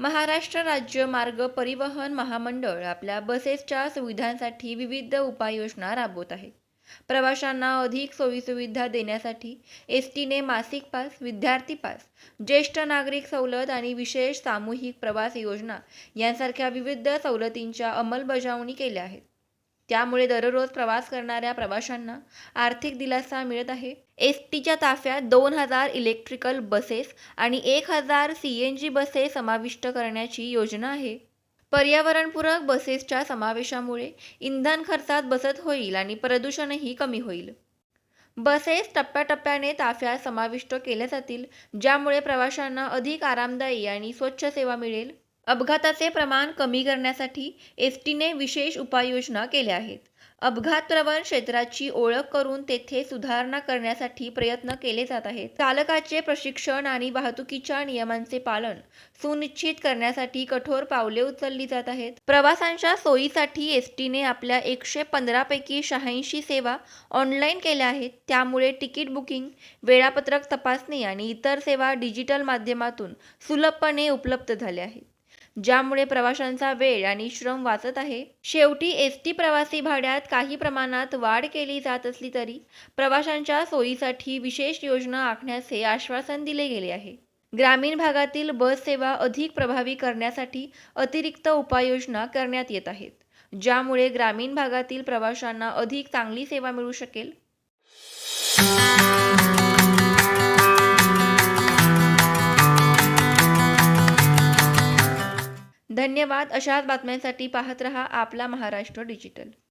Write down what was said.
महाराष्ट्र राज्य मार्ग परिवहन महामंडळ आपल्या बसेसच्या सुविधांसाठी विविध उपाययोजना राबवत आहे. प्रवाशांना अधिक सोयीसुविधा देण्यासाठी एस टीने मासिक पास विद्यार्थी पास ज्येष्ठ नागरिक सवलत आणि विशेष सामूहिक प्रवास योजना यांसारख्या विविध सवलतींच्या अंमलबजावणी केल्या आहेत. त्यामुळे दररोज प्रवास करणाऱ्या प्रवाशांना आर्थिक दिलासा मिळत आहे. एस टीच्या ताफ्यात दोन हजार इलेक्ट्रिकल बसेस आणि एक हजार सी एन जी बसेस समाविष्ट करण्याची योजना आहे. पर्यावरणपूरक बसेसच्या समावेशामुळे इंधन खर्चात बचत होईल आणि प्रदूषणही कमी होईल. बसेस टप्प्याटप्प्याने ताफ्यात समाविष्ट केल्या जातील ज्यामुळे प्रवाशांना अधिक आरामदायी आणि स्वच्छ सेवा मिळेल. अपघाताचे प्रमाण कमी करण्यासाठी एस टीने विशेष उपाययोजना केल्या आहेत. अपघातप्रवण क्षेत्राची ओळख करून तेथे सुधारणा करण्यासाठी प्रयत्न केले जात आहेत. चालकाचे प्रशिक्षण आणि वाहतुकीच्या नियमांचे पालन सुनिश्चित करण्यासाठी कठोर पावले उचलली जात आहेत. प्रवासांच्या सोयीसाठी एस टीने आपल्या एकशे पंधरापैकी शहाऐंशी सेवा ऑनलाईन केल्या आहेत. त्यामुळे तिकीट बुकिंग वेळापत्रक तपासणी आणि इतर सेवा डिजिटल माध्यमातून सुलभपणे उपलब्ध झाल्या आहेत. ज्यामुळे प्रवाशांचा वेळ आणि श्रम वाचत आहे. शेवटी एस टी प्रवासी भाड्यात काही प्रमाणात वाढ केली जात असली तरी प्रवाशांच्या सोयीसाठी विशेष योजना आखण्याचे आश्वासन दिले गेले आहे. ग्रामीण भागातील बस सेवा अधिक प्रभावी करण्यासाठी अतिरिक्त उपाययोजना करण्यात येत आहेत ज्यामुळे ग्रामीण भागातील प्रवाशांना अधिक चांगली सेवा मिळू शकेल. धन्यवाद. अशाच बातम्यांसाठी पाहत रहा आपला महाराष्ट्र डिजिटल.